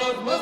Allah'ım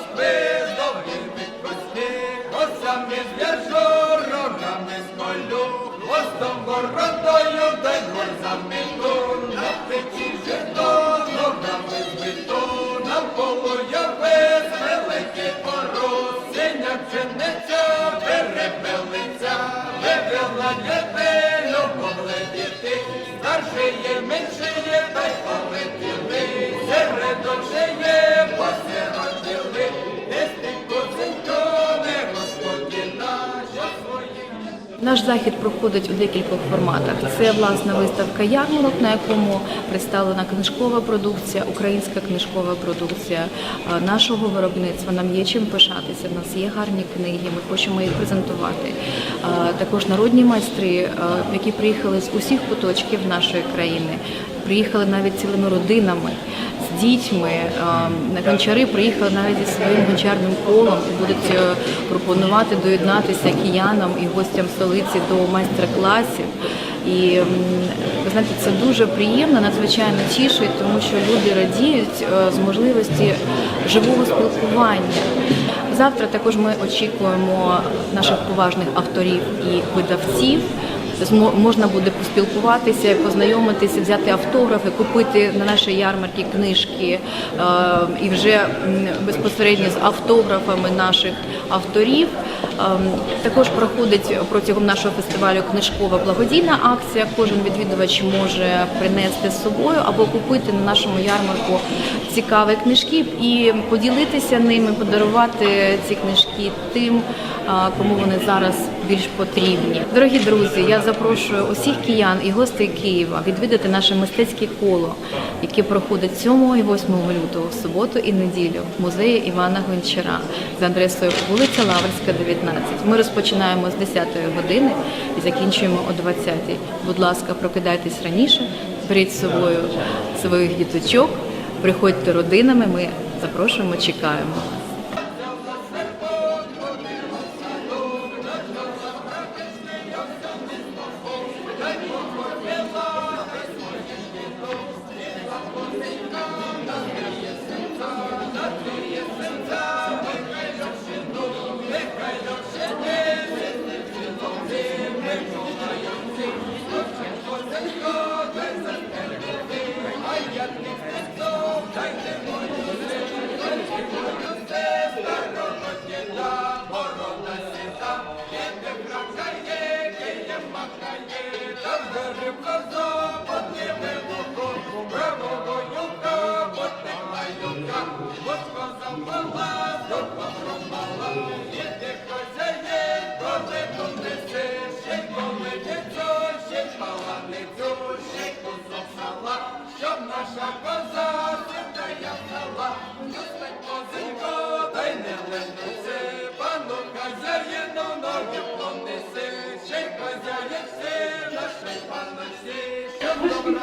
Наш захід проходить у декількох форматах. Це власна виставка ярмарок, на якому представлена книжкова продукція, українська книжкова продукція нашого виробництва. Нам є чим пишатися. У нас є гарні книги. Ми хочемо їх презентувати. Також народні майстри, які приїхали з усіх куточків нашої країни, приїхали навіть цілими родинами. Дітьми Е, гончари приїхали навіть зі своїм гончарним колом і будуть е, пропонувати доєднатися киянам і гостям столиці до майстер-класів. І ви знаєте, це дуже приємно, надзвичайно тішить, тому що люди радіють е, з можливості живого спілкування. Завтра також ми очікуємо наших поважних авторів і видавців. Змо- можна буде поспілкуватися, познайомитися, взяти автографи, купити на нашій ярмарці книжки е, і вже безпосередньо з автографами наших авторів. Ем, Також проходить протягом нашого фестивалю книжкова благодійна акція. Кожен відвідувач може принести з собою або купити на нашому ярмарку цікаві книжки і поділитися ними, подарувати ці книжки тим, кому вони зараз більш потрібні. Дорогі друзі, я запрошую усіх киян і гостей Києва відвідати наше мистецьке коло, яке проходить 7 і 8 лютого в суботу і неділю в музеї Івана Гончара за адресою вулиця Лаврська, 19. Ми розпочинаємо з 10 години і закінчуємо о 20. Будь ласка, прокидайтесь раніше, беріть з собою своїх діточок, приходьте родинами. Ми запрошуємо, чекаємо. Щоб